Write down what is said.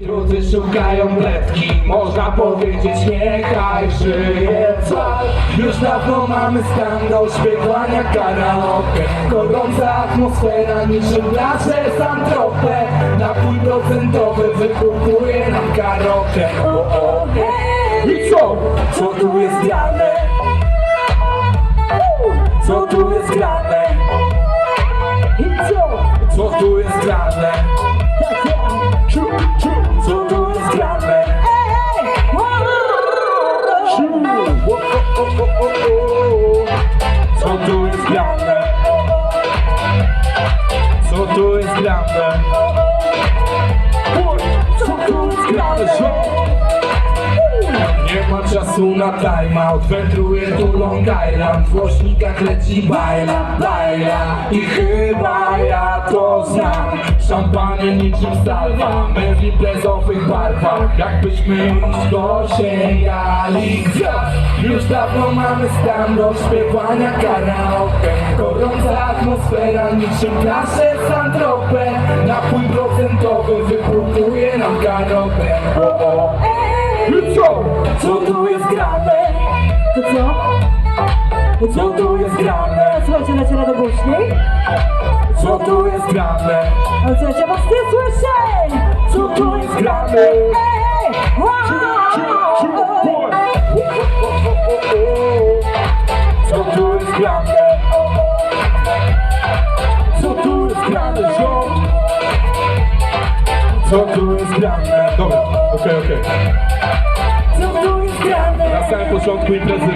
Drudzy szukają bledki, można powiedzieć niechaj żyje cal Już dawno mamy stan do śpiewania karaoke Gorąca atmosfera niczym nasze santropę Napój procentowy wykupuje nam karaoke o, o. I co? Co tu jest grane? Co tu jest grane? Co tu jest grane? Co tu jest grane? Nie ma czasu na timeout Wędruję tu Long Island W głośnikach leci bajla, bajla I chyba ja to znam Szampanie niczym salwa My w imprezowych barwach Jakbyśmy już dosięgali Już dawno mamy stan do śpiewania karaoke Gorąca atmosfera niczym nasze santropę Napój procentowy wypróbuje nam o. I co? Co tu jest grane? To co? Co tu jest grane? Słuchajcie, lecie na głośniej. Co tu jest grane? Ale słuchajcie, ja was nie słyszę! Co tu jest grane? Ej! Grane? Co tu jest grane, ziom? Co tu jest grane? Dobra, okej, okej. Co tu jest grane? Na samym początku imprezy